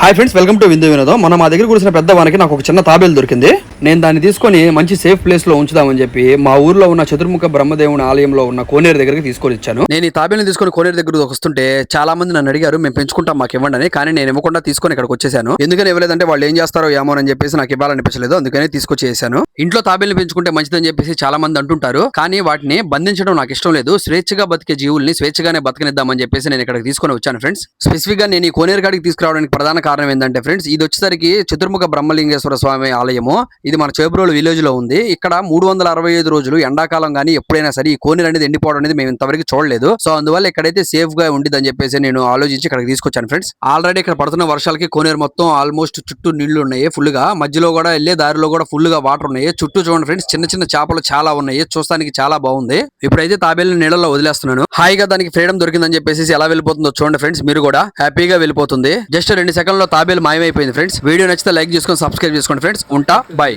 Hi friends welcome to విందు వినోదం మనం మా దగ్గర కూర్చున్న పెద్ద వానికి నాకు ఒక చిన్న తాబేలు దొరికింది. నేను దాన్ని తీసుకొని మంచి సేఫ్ ప్లేస్లో ఉంచుదామని చెప్పి మా ఊర్లో ఉన్న చతుర్ముఖ బ్రహ్మదేవుని ఆలయంలో ఉన్న కోనేరు దగ్గరికి తీసుకొని ఇచ్చాను నేను ఈ తాబేలుని తీసుకొని కోనేరు దగ్గర వస్తుంటే చాలా మంది నన్ను అడిగారు మేము పెంచుకుంటాం మాకు ఇవ్వండి అని. కానీ నేను ఇవ్వకుండా తీసుకొని ఇక్కడికి వచ్చేసాను. ఎందుకని ఇవ్వలేదంటే వాళ్ళు ఏం చేస్తారో ఏమో అని చెప్పేసి నాకు ఇవ్వాలనిపించలేదు. అందుకని తీసుకొచ్చేసాను ఇంట్లో తాబేలు పెంచుకుంటే మంచిదని చెప్పేసి చాలా మంది అంటుంటారు. కానీ వాటిని బంధించడం నాకు ఇష్టం లేదు. స్వేచ్ఛగా బతికే జీవుల్ని స్వేచ్ఛగానే బతకనిద్దామని చెప్పేసి నేను ఇక్కడికి తీసుకొని వచ్చాను ఫ్రెండ్స్ స్పెసిఫిక్గా నేను ఈ కోనేరు కాడికి తీసుకురావడానికి ప్రధాన కారణం ఏంటంటే ఫ్రెండ్స్ ఇది వచ్చేసరికి చతుర్ముఖ బ్రహ్మలింగేశ్వర స్వామి ఆలయము. ఇది మన చేబ్రోలు విలేజ్లో ఉంది. ఇక్కడ మూడు వందల అరవై ఐదు రోజులు ఎండాకాలం కానీ ఎప్పుడైనా సరే ఈ కోనేరు అనేది ఎండిపోవడం అనేది మేము ఇంతవరకు చూడలేదు. సో అందువల్ల ఇక్కడైతే సేఫ్గా ఉండిద్దని చెప్పేసి నేను ఆలోచించి ఇక్కడికి తీసుకొచ్చాను ఫ్రెండ్స్. ఆల్రెడీ ఇక్కడ పడుతున్న వర్షాలకి కోనేరు మొత్తం ఆల్మోస్ట్ చుట్టూ నీళ్ళు ఉన్నాయి. ఫుల్గా మధ్యలో కూడా వెళ్ళే దారిలో కూడా ఫుల్గా వాటర్ ఉన్నాయి. చుట్టూ చూడండి ఫ్రెండ్స్ చిన్న చిన్న చేపలు చాలా ఉన్నాయి. చూస్తానికి చాలా బాగుంది. ఇప్పుడైతే తాబేలు నీళ్ళలో వదిలేస్తున్నాను. హాయిగా దానికి ఫ్రీడమ్ దొరికిందని చెప్పేసి ఎలా వెళ్ళిపోతుందో చూడండి ఫ్రెండ్స్ మీరు కూడా హ్యాపీగా వెళ్ళిపోతుంది. జస్ట్ రెండు సెకండ్ లో తాబేలు మాయమైపోయింది ఫ్రెండ్స్. వీడియో నచ్చితే లైక్ చేసుకొని సబ్స్క్రైబ్ చేసుకోండి ఫ్రెండ్స్. ఉంటా బై.